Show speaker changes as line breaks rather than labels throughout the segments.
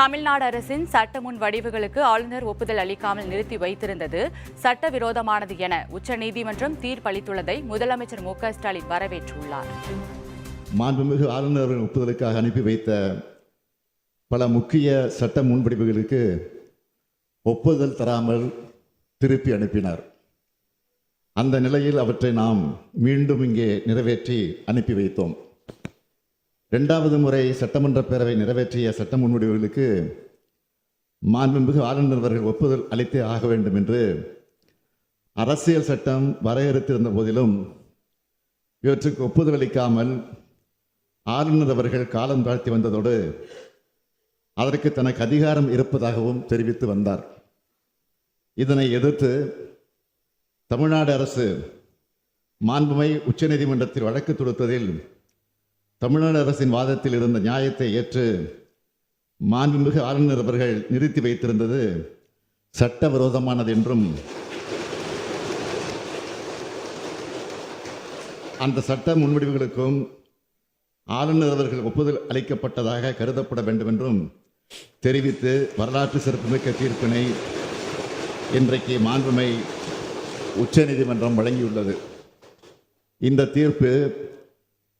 தமிழ்நாடு அரசின் சட்ட முன் வடிவுகளுக்கு ஆளுநர் ஒப்புதல் அளிக்காமல் நிறுத்தி வைத்திருந்தது சட்டவிரோதமானது என உச்சநீதிமன்றம் தீர்ப்பளித்துள்ளதை முதலமைச்சர் மு க ஸ்டாலின் வரவேற்றுள்ளார்.
மாண்புமிகு ஆளுநரின் ஒப்புதலுக்காக அனுப்பி வைத்த பல முக்கிய சட்ட முன்வடிவுகளுக்கு ஒப்புதல் தராமல் திருப்பி அனுப்பினார். அந்த நிலையில் அவற்றை நாம் மீண்டும் இங்கே நிறைவேற்றி அனுப்பி வைத்தோம். ரெண்டாவது முறை சட்டமன்ற பேரவை நிறைவேற்றிய சட்ட முன்வடிவுகளுக்கு மாண்புமிகு ஆளுநர் அவர்கள் ஒப்புதல் அளித்தே ஆக வேண்டும் என்று அரசியல் சட்டம் வரையறுத்திருந்த போதிலும் இவற்றுக்கு ஒப்புதல் அளிக்காமல் ஆளுநர் அவர்கள் காலம் தாழ்த்தி வந்ததோடு அதற்கு தனக்கு அதிகாரம் இருப்பதாகவும் தெரிவித்து வந்தார். இதனை எதிர்த்து தமிழ்நாடு அரசு மாண்புமை உச்சநீதிமன்றத்தில் வழக்கு தொடுத்ததில் தமிழ்நாடு அரசின் வாதத்தில் இருந்த நியாயத்தை ஏற்று மாண்புமிகு ஆளுநர் அவர்கள் நிறுத்தி வைத்திருந்தது சட்டவிரோதமானது என்றும் அந்த சட்ட முன்வடிவுகளுக்கும் ஆளுநர் அவர்கள் ஒப்புதல் அளிக்கப்பட்டதாக கருதப்பட வேண்டும் என்றும் தெரிவித்து வரலாற்று சிறப்புமிக்க தீர்ப்பினை இன்றைக்கு மாண்புமை உச்சநீதிமன்றம் வழங்கியுள்ளது. இந்த தீர்ப்பு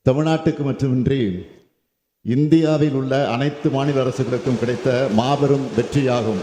தமிழ்நாட்டுக்கு மட்டுமின்றி இந்தியாவில் உள்ள அனைத்து மாநில அரசுகளுக்கும் கிடைத்த மாபெரும் வெற்றியாகும்.